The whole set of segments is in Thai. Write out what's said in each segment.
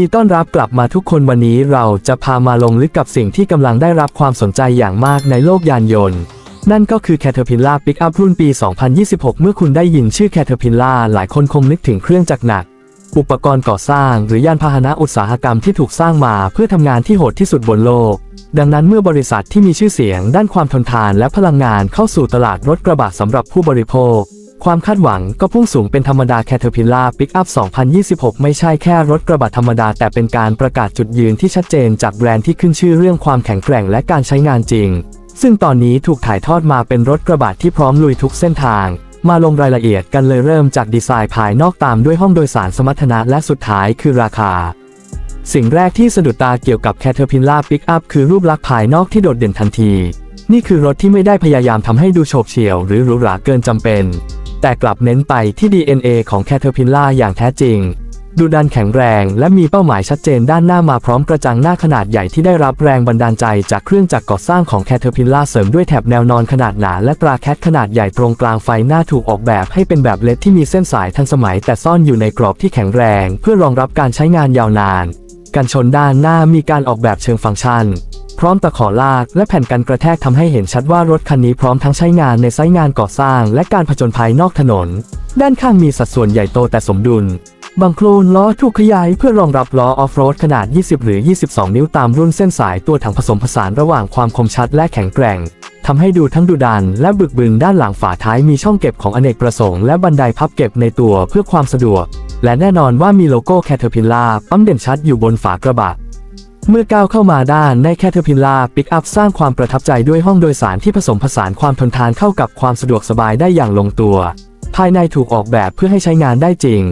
ดีต้อนรับกลับมาทุกคนวันนี้เราจะพามาลงลึกกับสิ่งที่กำลังได้รับความสนใจอย่างมากในโลกยานยนต์ นั่นก็คือ Caterpillar Pickup รุ่นปี 2026 เมื่อคุณได้ยินชื่อ Caterpillar หลายคนคงนึกถึงเครื่องจักรหนัก อุปกรณ์ก่อสร้างหรือยานพาหนะอุตสาหกรรมที่ถูกสร้างมาเพื่อทำงานที่โหดที่สุดบนโลก ดังนั้นเมื่อบริษัทที่มีชื่อเสียงด้านความทนทานและพลังงานเข้าสู่ตลาดรถกระบะสำหรับผู้บริโภค ความคาดหวังก็พุ่งสูงเป็นธรรมดา Caterpillar Pickup 2026 ไม่ใช่แค่รถกระบะธรรมดา แต่เป็นการประกาศจุดยืนที่ชัดเจนจากแบรนด์ที่ขึ้นชื่อเรื่องความแข็งแกร่งและการใช้งานจริง ซึ่งตอนนี้ถูกถ่ายทอดมาเป็นรถกระบะที่พร้อมลุยทุกเส้นทาง มาลงรายละเอียดกันเลยเริ่มจากดีไซน์ภายนอกตามด้วยห้องโดยสารสมรรถนะและสุดท้ายคือราคาสิ่งแรกที่สะดุดตาเกี่ยวกับ Caterpillar Pickup คือรูปลักษณ์ภายนอกที่โดดเด่นทันที นี่คือรถที่ไม่ได้พยายามทำให้ดูโฉบเฉี่ยวหรือหรูหราเกินจำเป็น แต่กลับเน้นไปที่ DNA ของ Caterpillar อย่างแท้จริง ดูดันแข็งแรงและมีเป้าหมายชัดเจนด้านหน้ามาพร้อมกระจังหน้าขนาดใหญ่ที่ได้รับแรงบันดาลใจจากเครื่องจักรก่อสร้างของ Caterpillar เสริมด้วยแถบแนวนอนขนาดหนาและตราแคทขนาดใหญ่ตรงกลางไฟหน้าถูกออกแบบให้เป็นแบบเล็ดที่มีเส้นสายทันสมัย แต่ซ่อนอยู่ในกรอบที่แข็งแรง เพื่อรองรับการใช้งานยาวนาน กันชนด้านหน้ามีการออกแบบเชิงฟังก์ชัน พร้อมตะขอลากและแผ่นกันกระแทกทำให้เห็นชัดว่ารถคันนี้พร้อมทั้งใช้งานในไซต์งานก่อสร้าง และการผจญภัยนอกถนน ด้านข้างมีสัดส่วนใหญ่โตแต่สมดุลบางโคลนล้อถูกขยายเพื่อรองรับล้อออฟโรดขนาด 20 หรือ 22 นิ้วตามรุ่นเส้นสายตัวถังผสมผสานระหว่างความคมชัดและแข็งแกร่งทำให้ดูทั้งดุดันและบึกบึนด้านหลังฝาท้ายมีช่องเก็บของอเนกประสงค์และบันไดพับเก็บในตัวเพื่อความสะดวก และแน่นอนว่ามีโลโก้ Caterpillar ปั๊มเด่นชัดอยู่บนฝากระบะ เมื่อก้าวเข้ามาด้านใน Caterpillar Pickup สร้างความประทับใจด้วยห้องโดยสารที่ผสมผสานความทนทานเข้ากับความสะดวกสบายได้อย่างลงตัว ภายในถูกออกแบบเพื่อให้ใช้งานได้จริง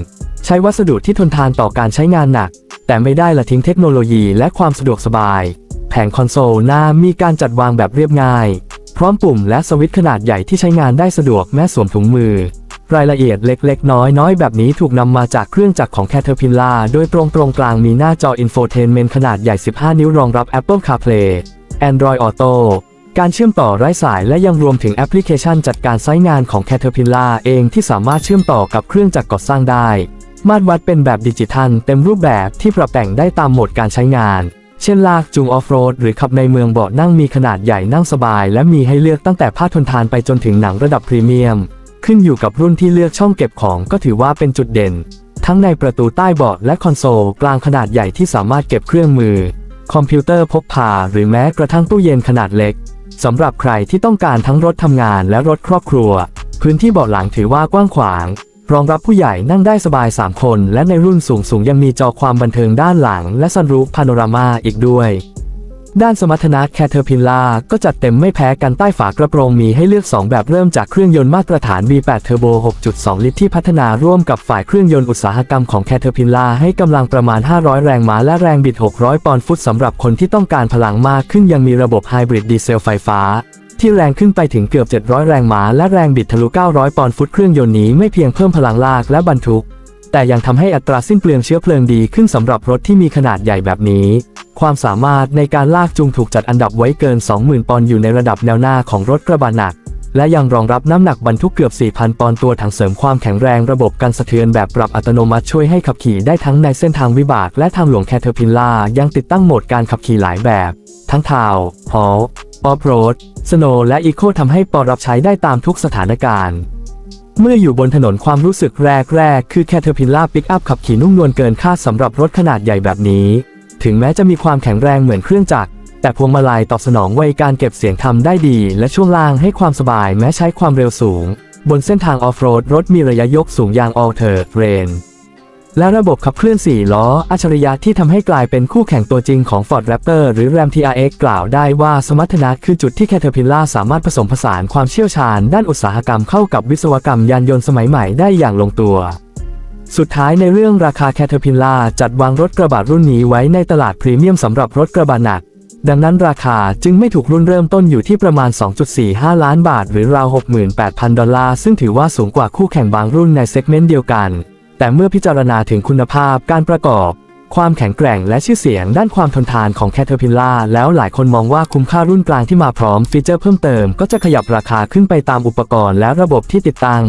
ใช้วัสดุที่ทนทานต่อการใช้งานหนัก แต่ไม่ได้ละทิ้งเทคโนโลยีและความสะดวกสบาย แผงคอนโซลหน้ามีการจัดวางแบบเรียบง่าย พร้อมปุ่มและสวิตช์ขนาดใหญ่ที่ใช้งานได้สะดวกแม้สวมถุงมือ รายละเอียดเล็ก ๆ น้อยๆแบบนี้ถูกนำมาจากเครื่องจักรของ Caterpillar โดยตรงตรงกลางมีหน้าจอ Infotainment ขนาดใหญ่ 15 นิ้วรองรับ Apple CarPlay Android Auto การเชื่อมต่อไร้สายและยังรวมถึงแอปพลิเคชันจัดการไซต์งานของ Caterpillar เองที่สามารถเชื่อมต่อกับเครื่องจักรก่อสร้างได้ มาตรวัดเป็นแบบดิจิทัลเต็มรูปแบบที่ปรับแต่งได้ตามโหมดการใช้งาน เช่นลากจูงออฟโรดหรือขับในเมืองเบาะนั่งมีขนาดใหญ่นั่งสบาย และมีให้เลือกตั้งแต่ผ้าทนทานไปจนถึงหนังระดับพรีเมียม ขึ้นอยู่กับรุ่นที่เลือกช่องเก็บของก็ถือว่าเป็นจุดเด่น ทั้งในประตูใต้เบาะและคอนโซลกลางขนาดใหญ่ที่สามารถเก็บเครื่องมือ คอมพิวเตอร์พกพาหรือแม้กระทั่งตู้เย็นขนาดเล็กสำหรับใครที่ต้องการทั้งรถทำงานและรถครอบครัว พื้นที่เบาะหลังถือว่ากว้างขวาง รองรับผู้ใหญ่นั่งได้สบาย 3 คน และในรุ่นสูงสูงยังมีจอความบันเทิงด้านหลัง และซันรูฟพาโนรามาอีกด้วย ด้านสมรรถนะ Caterpillar ก็จัดเต็มไม่แพ้กันใต้ฝากระโปรงมีให้เลือก 2 แบบเริ่มจากเครื่องยนต์มาตรฐาน V8 Turbo 6.2 ลิตรที่พัฒนาร่วมกับฝ่ายเครื่องยนต์อุตสาหกรรมของ Caterpillar ให้กำลังประมาณ 500 แรงม้าและแรงบิด 600 ปอนด์ฟุตสำหรับคนที่ต้องการพลังมากขึ้นยังมีระบบไฮบริดดีเซลไฟฟ้าที่แรงขึ้นไปถึงเกือบ 700 แรงม้าและแรงบิดทะลุ 900 ปอนด์ฟุตเครื่องยนต์นี้ไม่เพียงเพิ่มพลังลากและบรรทุก แต่ยังทำให้อัตราสิ้นเปลืองเชื้อเพลิงดีขึ้นสำหรับรถที่มีขนาดใหญ่แบบนี้ ความสามารถในการลากจูงถูกจัดอันดับไว้เกิน 20,000 ปอนด์อยู่ในระดับแนวหน้าของรถกระบะหนัก และยังรองรับน้ำหนักบรรทุกเกือบ 4,000 ปอนด์ตัวถังเสริมความแข็งแรงระบบกันสะเทือนแบบปรับอัตโนมัติช่วยให้ขับขี่ได้ทั้งในเส้นทางวิบาก และทางหลวงแคเทอร์พิลล่ายังติดตั้งโหมดการขับขี่หลายแบบ ทั้งทาวฮอลออฟโรดสโนและอีโคทำให้ปอรับใช้ได้ตามทุกสถานการณ์ เมื่ออยู่บนถนนความรู้สึกแรกแรกๆคือแคเทอร์พิลล่าปิกอัพขับขี่นุ่มนวลเกินคาดสำหรับรถขนาดใหญ่แบบนี้ ถึงแม้จะมีความแข็งแรงเหมือนเครื่องจักร แต่พวงมาลัยตอบสนองไวการเก็บเสียงทำได้ดี และช่วงล่างให้ความสบายแม้ใช้ความเร็วสูง บนเส้นทางออฟโรดรถมีระยะยกสูงยางออเทอร์เรน และระบบขับเคลื่อน 4 ล้อ อัจฉริยะที่ทำให้กลายเป็นคู่แข่งตัวจริงของ Ford Raptor หรือ Ram TRX กล่าวได้ว่าสมรรถนะคือจุดที่ Caterpillar สามารถผสมผสานความเชี่ยวชาญ ด้านอุตสาหกรรมเข้ากับวิศวกรรมยานยนต์สมัยใหม่ได้อย่างลงตัว สุดท้ายในเรื่องราคา Caterpillar จัดวางรถกระบะรุ่นนี้ไว้ในตลาดพรีเมียมสำหรับรถกระบะหนัก ดังนั้นราคาจึงไม่ถูกรุ่นเริ่มต้นอยู่ที่ประมาณ 2.45 ล้านบาท หรือราว 68,000 ดอลลาร์ซึ่งถือว่าสูงกว่าคู่แข่งบางรุ่นในเซกเมนต์เดียวกัน แต่เมื่อพิจารณาถึงคุณภาพการประกอบ ความแข็งแกร่งและชื่อเสียงด้านความทนทานของ Caterpillar แล้วหลายคนมองว่าคุ้มค่ารุ่นกลางที่มาพร้อมฟีเจอร์เพิ่มเติมก็จะขยับราคาขึ้นไปตามอุปกรณ์และระบบที่ติดตั้ง